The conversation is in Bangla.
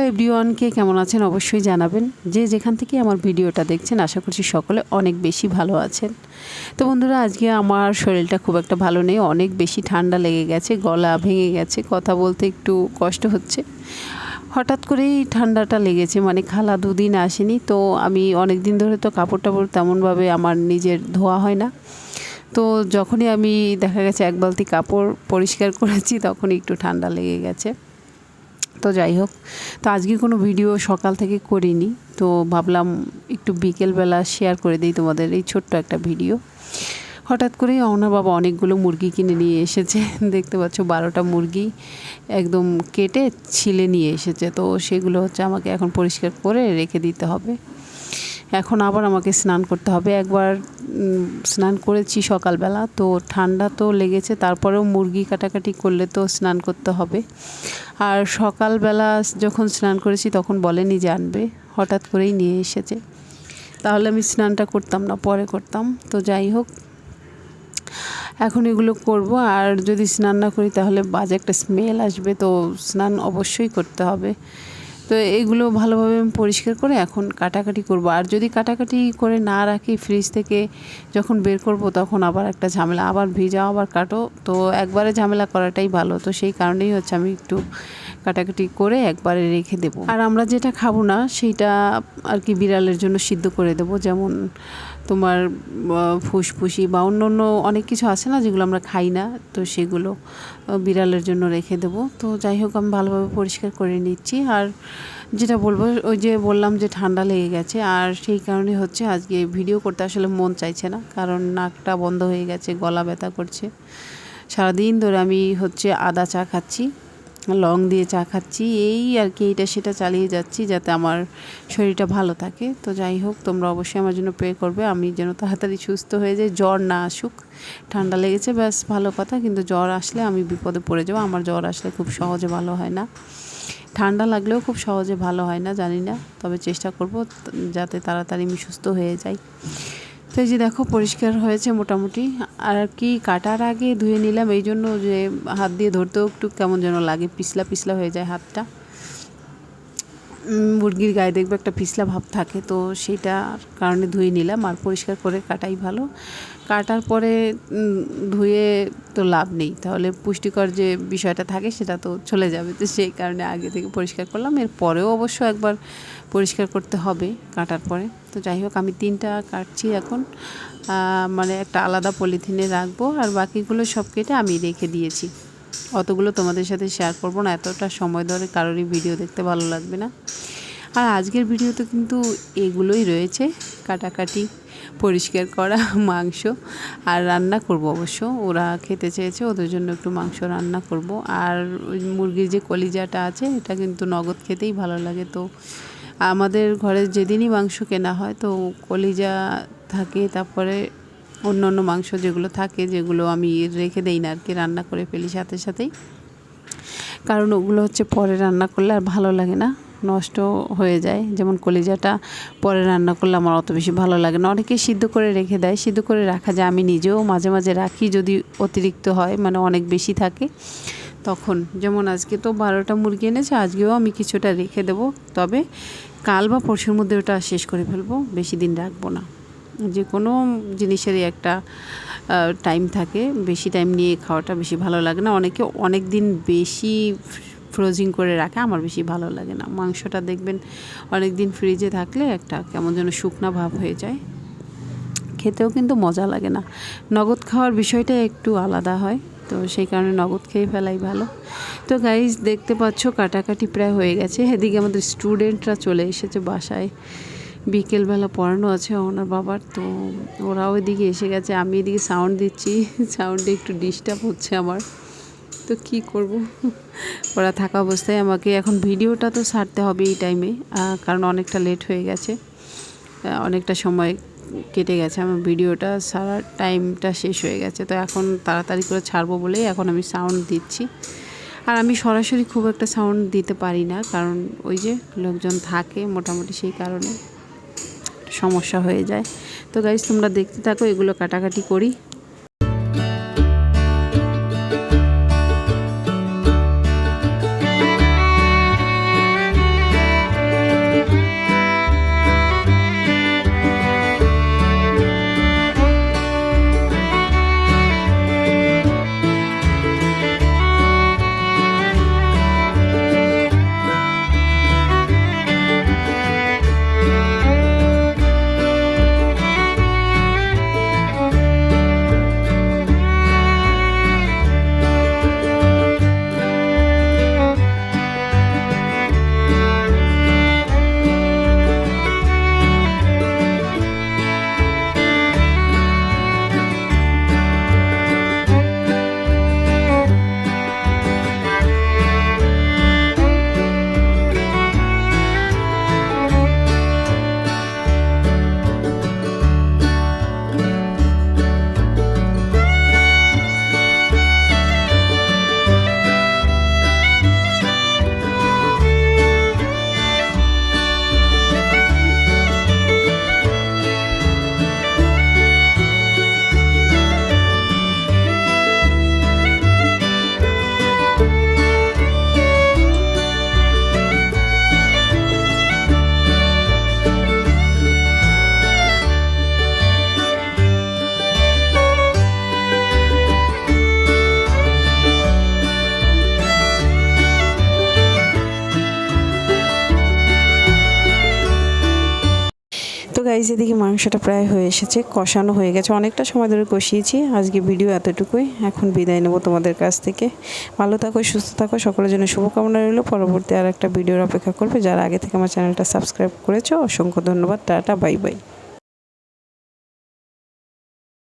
হ্যালো এভরিওয়ানকে কেমন আছেন অবশ্যই জানাবেন। যে যেখান থেকে আমার ভিডিওটা দেখছেন, আশা করছি সকলে অনেক বেশি ভালো আছেন। তো বন্ধুরা, আজকে আমার শরীরটা খুব একটা ভালো নেই, অনেক বেশি ঠান্ডা লেগে গেছে, গলা ভেঙে গেছে, কথা বলতে একটু কষ্ট হচ্ছে। হঠাৎ করেই ঠান্ডাটা লেগেছে মানে খালা দুদিন আসেনি, তো আমি অনেক দিন ধরে তো কাপড় টাপড় তেমনভাবে আমার নিজের ধোয়া হয় না। তো যখনই আমি দেখা গেছে এক বালতি কাপড় পরিষ্কার করেছি, তখনই একটু ঠান্ডা লেগে গেছে। তো যাই হোক, তো আজকে কোনো ভিডিও সকাল থেকে করিনি, তো ভাবলাম একটু বিকেলবেলা শেয়ার করে দিই তোমাদের এই ছোট্ট একটা ভিডিও হঠাৎ করেই অনার বাবা অনেকগুলো মুরগি কিনে নিয়ে এসেছে, দেখতে পাচ্ছ বারোটা মুরগি একদম কেটে ছিলে নিয়ে এসেছে, তো সেগুলো হচ্ছে আমাকে এখন পরিষ্কার করে রেখে দিতে হবে। এখন আবার আমাকে স্নান করতে হবে, একবার স্নান করেছি সকালবেলা, তো ঠান্ডা তো লেগেছে, তারপরেও মুরগি কাটাকাটি করলে তো স্নান করতে হবে। আর সকালবেলা যখন স্নান করেছি তখন বলেনি যে আনবে, হঠাৎ করেই নিয়ে এসেছে। তাহলে আমি স্নানটা করতাম না, পরে করতাম, তো যাই হোক। এখন এগুলো করব, আর যদি স্নান না করি তাহলে বাজে একটা স্মেল আসবে, তো স্নান অবশ্যই করতে হবে। তো এগুলো ভালোভাবে আমি পরিষ্কার করে এখন কাটাকাটি করব। আর যদি কাটাকাটি করে না রাখি ফ্রিজ থেকে যখন বের করব তখন আবার একটা ঝামেলা, আবার ভিজাও, আবার কাটো। তো একবারে ঝামেলা করাটাই ভালো। তো সেই কারণেই হচ্ছে আমি একটু কাটাকাটি করে একবারে রেখে দেব। আর আমরা যেটা খাব না, সেইটা আর কি বিড়ালের জন্য সিদ্ধ করে দেব। যেমন তোমার ফুসফুসি বা অন্য অন্য অনেক কিছু আছে না যেগুলো আমরা খাই না, তো সেগুলো বিড়ালের জন্য রেখে দেব। তো যাই হোক, আমি ভালোভাবে পরিষ্কার করে নিচ্ছি। আর যেটা বলব, ওই যে বললাম যে ঠান্ডা লেগে গেছে, আর সেই কারণে হচ্ছে আজকে ভিডিও করতে আসলে মন চাইছে না, কারণ নাকটা বন্ধ হয়ে গেছে, গলা ব্যথা করছে। সারাদিন ধরে আমি হচ্ছে আদা চা খাচ্ছি, লং দিয়ে চা খাচ্ছি, এই আর কি এইটা সেটা চালিয়ে যাচ্ছি যাতে আমার শরীরটা ভালো থাকে। তো যাই হোক, তোমরা অবশ্যই আমার জন্য প্রে করবে, আমি যেন তাড়াতাড়ি সুস্থ হয়ে যাই, জ্বর না আসুক। ঠান্ডা লেগেছে, ব্যাস ভালো কথা, কিন্তু জ্বর আসলে আমি বিপদে পড়ে যাব, আমার জ্বর আসলে খুব সহজে ভালো হয় না। ঠান্ডা লাগলেও খুব সহজে ভালো হয় না, জানি না। তবে চেষ্টা করব যাতে তাড়াতাড়ি আমি সুস্থ হয়ে যাই। তো এই যে দেখো, পরিষ্কার হয়েছে মোটামুটি। আর কি কাটার আগে ধুয়ে নিলাম, এই জন্য যে হাত দিয়ে ধরতেও একটু কেমন যেন লাগে, পিছলা পিছলা হয়ে যায় হাতটা। মুরগির গায়ে দেখবে একটা পিছলা ভাব থাকে, তো সেইটার কারণে ধুয়ে নিলাম আর পরিষ্কার করে কাটাই ভালো। কাটার পরে ধুয়ে তো লাভ নেই, তাহলে পুষ্টিকর যে বিষয়টা থাকে সেটা তো চলে যাবে। তো সেই কারণে আগে থেকে পরিষ্কার করলাম, এর পরেও অবশ্য একবার পরিষ্কার করতে হবে কাটার পরে। তো যাই হোক, আমি তিনটা কাটছি এখন মানে একটা আলাদা পলিথিনে রাখব আর বাকিগুলো সব কেটে আমি রেখে দিয়েছি। অতগুলো তোমাদের সাথে শেয়ার করব না, এতটা সময় ধরে কারোরই ভিডিও দেখতে ভালো লাগবে না। আর আজকের ভিডিওতে কিন্তু এগুলোই রয়েছে, কাটাকাটি, পরিষ্কার করা, মাংস আর রান্না করব অবশ্য। ওরা খেতে চেয়েছে, ওদের জন্য একটু মাংস রান্না করব। আর ওই মুরগির যে কলিজাটা আছে, এটা কিন্তু নগদ খেতেই ভালো লাগে। তো আমাদের ঘরে যেদিনই মাংস কেনা হয়, তো কলিজা থাকে, তারপরে অন্য অন্য মাংস যেগুলো থাকে, যেগুলো আমি রেখে দেই না আর কি রান্না করে ফেলি সাথে সাথেই। কারণ ওগুলো হচ্ছে পরে রান্না করলে আর ভালো লাগে না, নষ্ট হয়ে যায়। যেমন কলিজাটা পরে রান্না করলে আমার অত বেশি ভালো লাগে না। অনেকে সিদ্ধ করে রেখে দেয়, সিদ্ধ করে রাখা যায়। আমি নিজেও মাঝে মাঝে রাখি যদি অতিরিক্ত হয় মানে অনেক বেশি থাকে তখন। যেমন আজকে তো বারোটা মুরগি এনেছে, আজকেও আমি কিছুটা রেখে দেবো। তবে কাল বা পরশুর মধ্যে ওটা শেষ করে ফেলব, বেশি দিন রাখব না। যে কোনো জিনিসেরই একটা টাইম থাকে। বেশি টাইম নিয়ে খাওয়াটা বেশি ভালো লাগে না। অনেকে অনেক দিন বেশি ফ্রোজিং করে রাখে, আমার বেশি ভালো লাগে না। মাংসটা দেখবেন অনেক দিন ফ্রিজে থাকলে একটা কেমন যেন শুকনা ভাব হয়ে যায়। খেতেও কিন্তু মজা লাগে না। নগদ খাওয়ার বিষয়টা একটু আলাদা হয়, তো সেই কারণে নগদ খেয়ে ফেলাই ভালো। তো গাইজ দেখতে পাচ্ছ কাটাকাটি প্রায় হয়ে গেছে। এদিকে আমাদের স্টুডেন্টরা চলে এসেছে বাসায়। বিকেলবেলা পড়ানো আছে ওনার বাবার, তো ওরা ওইদিকে এসে গেছে, আমি এদিকে সাউন্ড দিচ্ছি সাউন্ডে একটু ডিস্টার্ব হচ্ছে আমার। তো কি করব? ওরা থাকা অবস্থায় আমাকে এখন ভিডিওটা তো ছাড়তে হবে এই টাইমে কারণ অনেকটা লেট হয়ে গেছে। অনেকটা সময় কেটে গেছে, আমার ভিডিওটা সারা টাইমটা শেষ হয়ে গেছে। তো এখন তাড়াতাড়ি করে ছাড়বো বলেই এখন আমি সাউন্ড দিচ্ছি। আর আমি সরাসরি খুব একটা সাউন্ড দিতে পারি না, কারণ ওই যে লোকজন থাকে মোটামুটি সেই কারণে। সমস্যা হয়ে যায়। তো গাইজ তোমরা দেখতে থাকো এগুলো কাটাকাটি করি। গাইজ এদিকে মাংসটা প্রায় হয়ে এসেছে, কষানো হয়ে গেছে। অনেকটা সময় ধরে কষিয়েছি, আজকে ভিডিও এতটুকুই। এখন বিদায় নেব তোমাদের কাছ থেকে। ভালো থাকো, সুস্থ থাকো, সকলের জন্য শুভকামনা রইল। পরবর্তী আর একটা ভিডিওর অপেক্ষা করবে। যারা আগে থেকে আমার চ্যানেলটা সাবস্ক্রাইব করেছ, অসংখ্য ধন্যবাদ। Tata bye bye